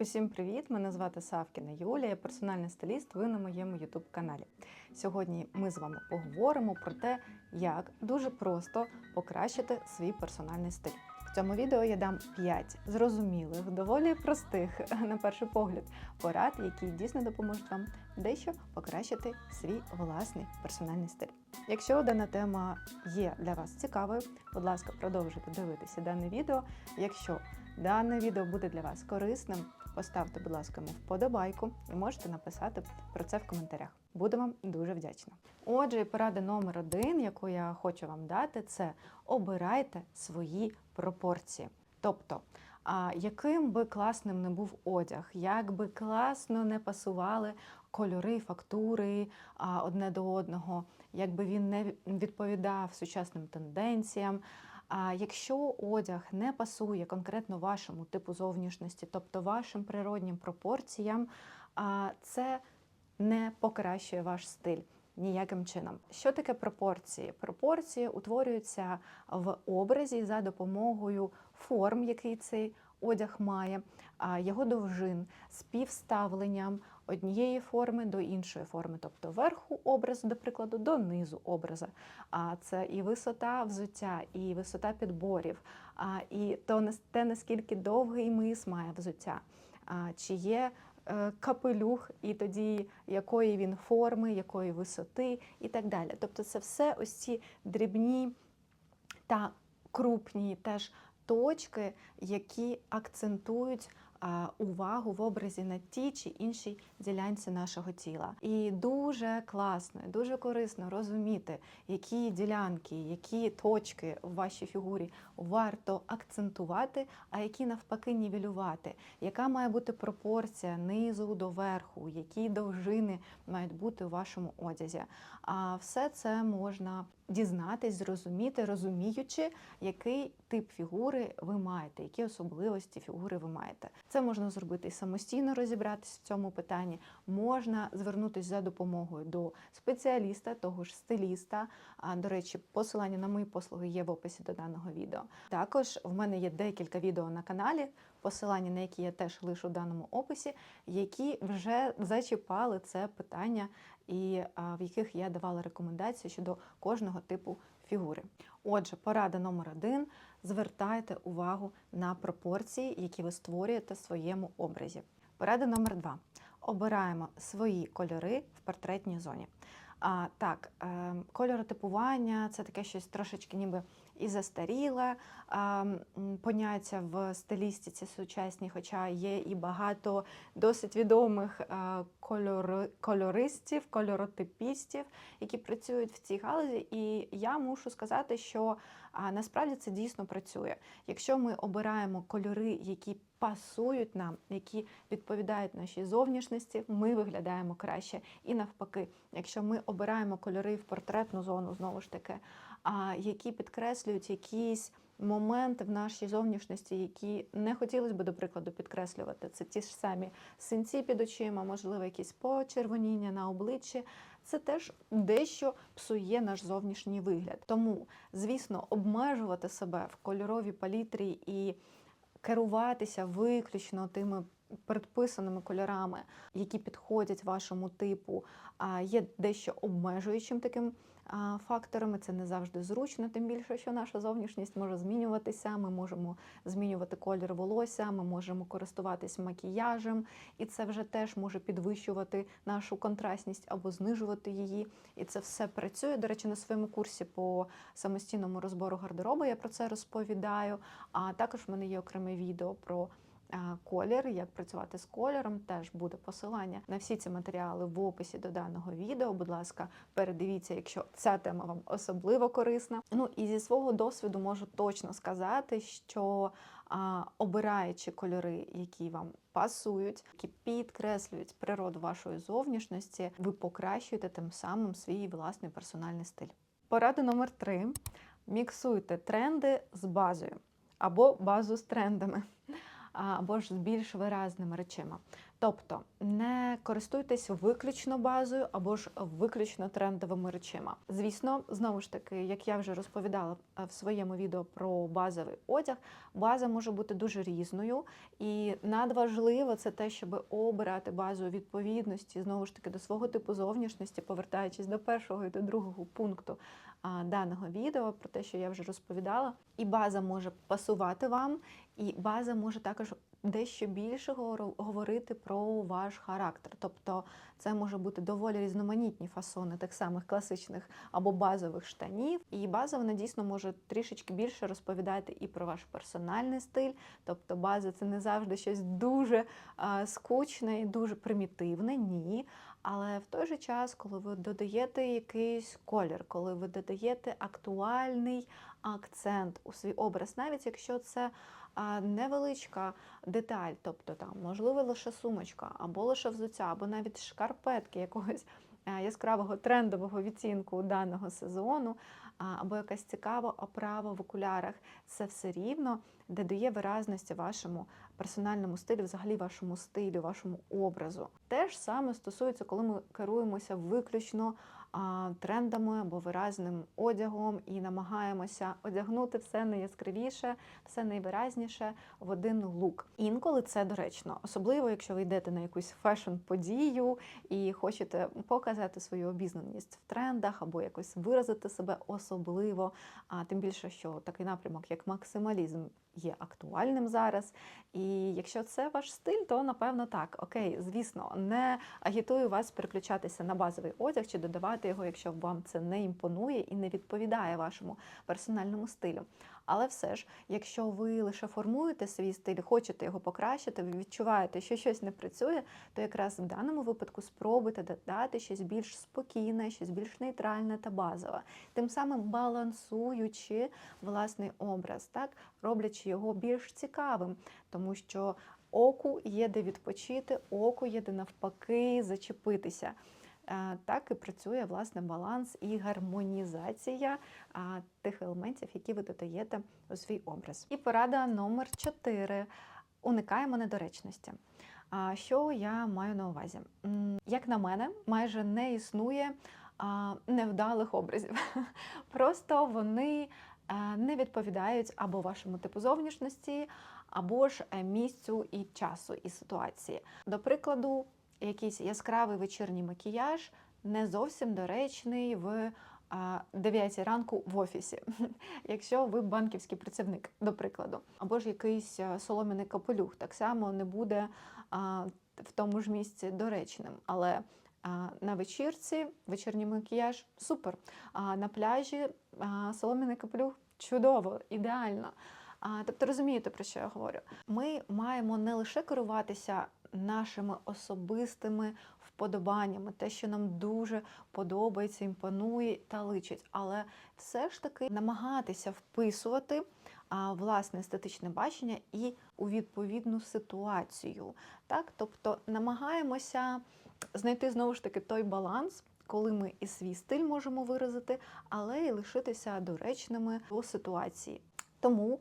Усім привіт! Мене звати Савкіна Юлія, персональний стиліст. Ви на моєму youtube каналі. Сьогодні ми з вами поговоримо про те, як дуже просто покращити свій персональний стиль. В цьому відео я дам 5 зрозумілих, доволі простих, на перший погляд, порад, які дійсно допоможуть вам дещо покращити свій власний персональний стиль. Якщо дана тема є для вас цікавою, будь ласка, продовжуйте дивитися дане відео. Якщо дане відео буде для вас корисним, поставте, будь ласка, йому вподобайку і можете написати про це в коментарях. Буду вам дуже вдячна. Отже, порада номер один, яку я хочу вам дати, це обирайте свої пропорції. Тобто, а яким би класним не був одяг, як би класно не пасували кольори, фактури одне до одного, якби він не відповідав сучасним тенденціям. А якщо одяг не пасує конкретно вашому типу зовнішності, тобто вашим природнім пропорціям, це не покращує ваш стиль. Ніяким чином. Що таке пропорції? Пропорції утворюються в образі за допомогою форм, який цей одяг має, його довжин, співставленням однієї форми до іншої форми, тобто верху образу, до прикладу, до низу образа. А це і висота взуття, і висота підборів, і те, наскільки довгий мис має взуття. Чи є е, капелюх, і тоді якої він форми, якої висоти, і так далі. Тобто, це все ось ці дрібні та крупні теж точки, які акцентують увагу в образі на тій чи іншій ділянці нашого тіла. І дуже класно, і дуже корисно розуміти, які ділянки, які точки в вашій фігурі варто акцентувати, а які навпаки нівелювати, яка має бути пропорція низу до верху, які довжини мають бути у вашому одязі. А все це можна дізнатись, зрозуміти, розуміючи, який тип фігури ви маєте, які особливості фігури ви маєте. Це можна зробити самостійно розібратись в цьому питанні. Можна звернутися за допомогою до спеціаліста, того ж стиліста. До речі, посилання на мої послуги є в описі до даного відео. Також в мене є декілька відео на каналі, посилання на які я теж лишу в даному описі, які вже зачіпали це питання і в яких я давала рекомендації щодо кожного типу фігури. Отже, порада номер один: звертайте увагу на пропорції, які ви створюєте в своєму образі. Порада номер два: обираємо свої кольори в портретній зоні. А, Так, е, кольоротипування це таке щось трошечки ніби і застаріле а, поняття в стилістиці сучасній, хоча є і багато досить відомих а, кольори, кольористів, кольоротипістів, які працюють в цій галузі. І я мушу сказати, що а, насправді це дійсно працює. Якщо ми обираємо кольори, які пасують нам, які відповідають нашій зовнішності, ми виглядаємо краще. І навпаки, якщо ми обираємо кольори в портретну зону, знову ж таки, а які підкреслюють якісь моменти в нашій зовнішності, які не хотілося б, до прикладу, підкреслювати. Це ті ж самі синці під очима, можливо, якісь почервоніння на обличчі. Це теж дещо псує наш зовнішній вигляд. Тому, звісно, обмежувати себе в кольоровій палітрі і керуватися виключно тими предписаними кольорами, які підходять вашому типу, є дещо обмежуючим таким фактором. Це не завжди зручно, тим більше, що наша зовнішність може змінюватися. Ми можемо змінювати колір волосся, ми можемо користуватись макіяжем, і це вже теж може підвищувати нашу контрастність або знижувати її. І це все працює. До речі, на своєму курсі по самостійному розбору гардеробу я про це розповідаю. А також в мене є окреме відео про колір, як працювати з кольором, теж буде посилання на всі ці матеріали в описі до даного відео. Будь ласка, передивіться, якщо ця тема вам особливо корисна. Ну і зі свого досвіду можу точно сказати, що а, обираючи кольори, які вам пасують, які підкреслюють природу вашої зовнішності, ви покращуєте тим самим свій власний персональний стиль. Порада номер три: міксуйте тренди з базою або базу з трендами або ж з більш виразними речима. Тобто не користуйтесь виключно базою або ж виключно трендовими речима. Звісно, знову ж таки, як я вже розповідала е, в своєму відео про базовий одяг, база може бути дуже різною, і надважливо це те, щоб обирати базу відповідності знову ж таки до свого типу зовнішності, повертаючись до першого і до другого пункту даного відео про те, що я вже розповідала. І база може пасувати вам, і база може також дещо більше говор- говорити про ваш характер. Тобто це може бути доволі різноманітні фасони тих самих класичних або базових штанів. І база дійсно може трішечки більше розповідати і про ваш персональний стиль. Тобто база це не завжди щось дуже скучне і дуже примітивне. Ні. Але в той же час, коли ви додаєте якийсь колір, коли ви додаєте актуальний акцент у свій образ, навіть якщо це невеличка деталь, тобто там можливо лише сумочка, або лише взуття, або навіть шкарпетки якогось яскравого трендового відцінку даного сезону, або якась цікава оправа в окулярах, це все рівно додає виразності вашому персональному стилю, взагалі вашому стилю, вашому образу. Те ж саме стосується, коли ми керуємося виключно трендами або виразним одягом і намагаємося одягнути все найяскравіше, все найвиразніше в один лук. Інколи це доречно, особливо якщо ви йдете на якусь фешн-подію і хочете показати свою обізнаність в трендах або якось виразити себе особливо. А тим більше, що такий напрямок, як максималізм, є актуальним зараз. І якщо це ваш стиль, то напевно так. Окей, звісно, не агітую вас переключатися на базовий одяг чи додавати його, якщо вам це не імпонує і не відповідає вашому персональному стилю. Але все ж, якщо ви лише формуєте свій стиль, хочете його покращити, ви відчуваєте, що щось не працює, то якраз в даному випадку спробуйте додати щось більш спокійне, щось більш нейтральне та базове, тим самим балансуючи власний образ, так? Роблячи його більш цікавим, тому що оку є де відпочити, оку є де навпаки зачепитися. Так і працює власне баланс і гармонізація тих елементів, які ви додаєте у свій образ. І порада номер 4. Уникаємо недоречності. А що я маю на увазі? Як на мене, майже не існує невдалих образів. Просто вони е, не відповідають або вашому типу зовнішності, або ж е, місцю і часу і ситуації. До прикладу, якийсь яскравий вечірній макіяж не зовсім доречний в а, 9 ранку в офісі, якщо ви банківський працівник, до прикладу, або ж якийсь а, солом'яний капелюх, так само не буде в тому ж місці доречним. Але на вечірці вечірній макіяж супер. А на пляжі а, солом'яний капелюх чудово, ідеально. Тобто розумієте, про що я говорю? Ми маємо не лише керуватися нашими особистими вподобаннями, те, що нам дуже подобається, імпонує та личить, але все ж таки намагатися вписувати власне естетичне бачення і у відповідну ситуацію. Так? Тобто намагаємося знайти знову ж таки той баланс. Коли ми і свій стиль можемо виразити, але й лишитися доречними до ситуації. Тому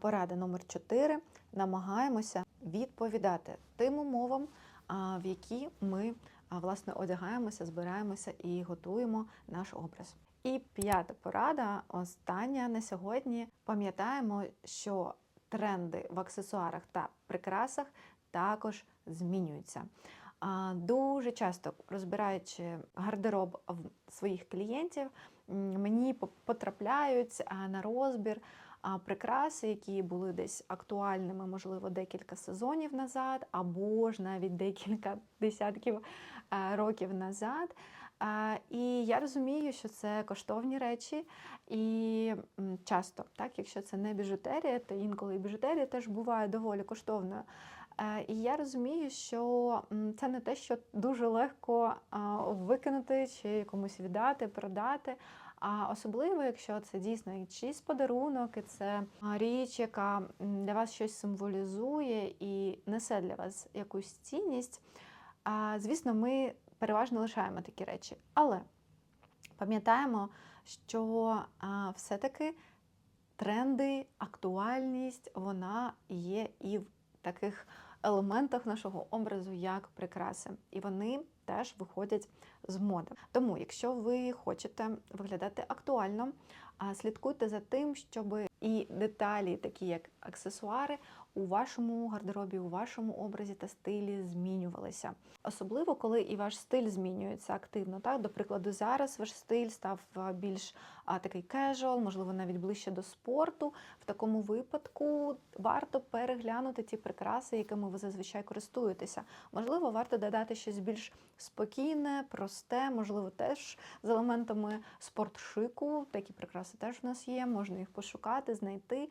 порада номер 4 намагаємося відповідати тим умовам, в які ми власне одягаємося, збираємося і готуємо наш образ. І п'ята порада, остання на сьогодні. Пам'ятаємо, що тренди в аксесуарах та прикрасах також змінюються. Дуже часто розбираючи гардероб своїх клієнтів, мені по- потрапляють на розбір прикраси, які були десь актуальними, можливо, декілька сезонів назад, або ж навіть декілька десятків е, років назад. І я розумію, що це коштовні речі, і часто, так, якщо це не біжутерія, то інколи і біжутерія теж буває доволі коштовною. Е, І я розумію, що це не те, що дуже легко викинути чи комусь віддати, продати. А особливо, якщо це дійсно чийсь подарунок, і це річ, яка для вас щось символізує і несе для вас якусь цінність. Звісно, ми переважно лишаємо такі речі. Але пам'ятаємо, що все-таки тренди, актуальність, вона є і в таких елементах нашого образу як прикраси, і вони теж виходять з моди. Тому, якщо ви хочете виглядати актуально, слідкуйте за тим, щоб і деталі, такі як аксесуари, у вашому гардеробі, у вашому образі та стилі змінювалися. Особливо, коли і ваш стиль змінюється активно. Так, до прикладу, зараз ваш стиль став більш а, такий кежуал, можливо, навіть ближче до спорту. В такому випадку варто переглянути ті прикраси, якими ви зазвичай користуєтеся. Можливо, варто додати щось більш спокійне, просте, можливо, теж з елементами спортшику. Такі прикраси теж в нас є, можна їх пошукати, знайти.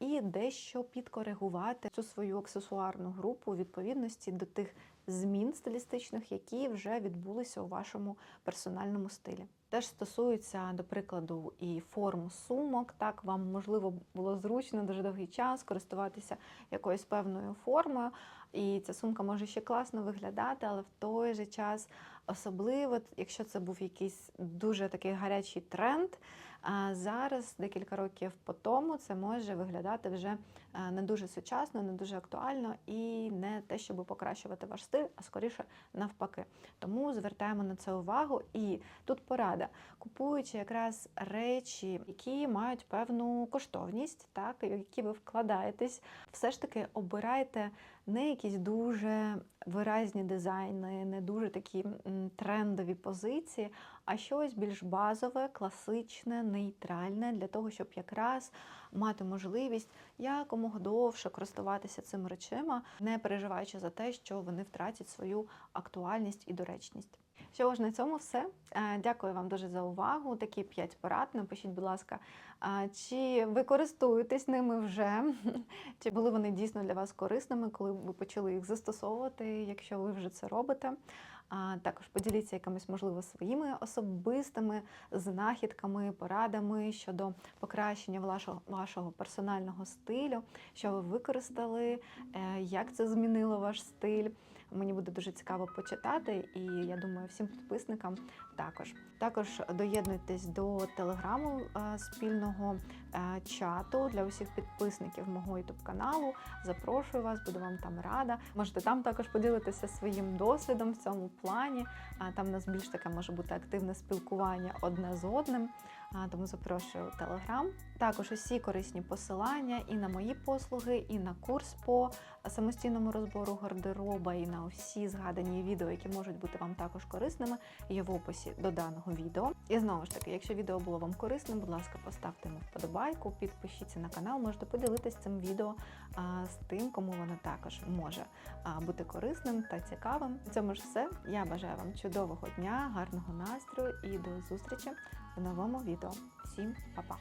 І дещо підкоригувати цю свою аксесуарну групу у відповідності до тих змін стилістичних, які вже відбулися у вашому персональному стилі. Теж стосується, до прикладу, і форм сумок. Так, вам можливо було зручно дуже довгий час користуватися якоюсь певною формою, і ця сумка може ще класно виглядати, але в той же час, особливо, якщо це був якийсь дуже такий гарячий тренд. А зараз, декілька років по тому, це може виглядати вже е, не дуже сучасно, не дуже актуально і не те, щоб покращувати ваш стиль, а скоріше навпаки. Тому звертаємо на це увагу. І тут порада, купуючи якраз речі, які мають певну коштовність, так які ви вкладаєтесь, все ж таки обирайте не якісь дуже виразні дизайни, не дуже такі трендові позиції, а щось більш базове, класичне, нейтральне для того, щоб якраз мати можливість якомога довше користуватися цими речима, не переживаючи за те, що вони втратять свою актуальність і доречність. Що ж на цьому все. Е, Дякую вам дуже за увагу. Такі 5 порад. Напишіть, будь ласка, чи ви користуєтесь ними вже, чи були вони дійсно для вас корисними, коли ви почали їх застосовувати, якщо ви вже це робите. А також поділіться якимись, можливо, своїми особистими знахідками, порадами щодо покращення вашого, вашого персонального стилю, що ви використали, е, як це змінило ваш стиль. Мені буде дуже цікаво почитати, і я думаю, всім підписникам також. Також доєднуйтесь до телеграму е, спільного е, чату для усіх підписників мого youtube каналу. Запрошую вас, буду вам там рада. Можете там також поділитися своїм досвідом в цьому плані. Там у нас більш таке може бути активне спілкування одне з одним. Тому запрошую у Телеграм. Також усі корисні посилання і на мої послуги, і на курс по самостійному розбору гардероба, і на усі згадані відео, які можуть бути вам також корисними, є в описі до даного відео. І знову ж таки, якщо відео було вам корисним, будь ласка, поставте йому вподобайку, підпишіться на канал, можете поділитися цим відео з тим, кому воно також може бути корисним та цікавим. На цьому ж все. Я бажаю вам чудового дня, гарного настрою і до зустрічі в новому відео. Всім па-па!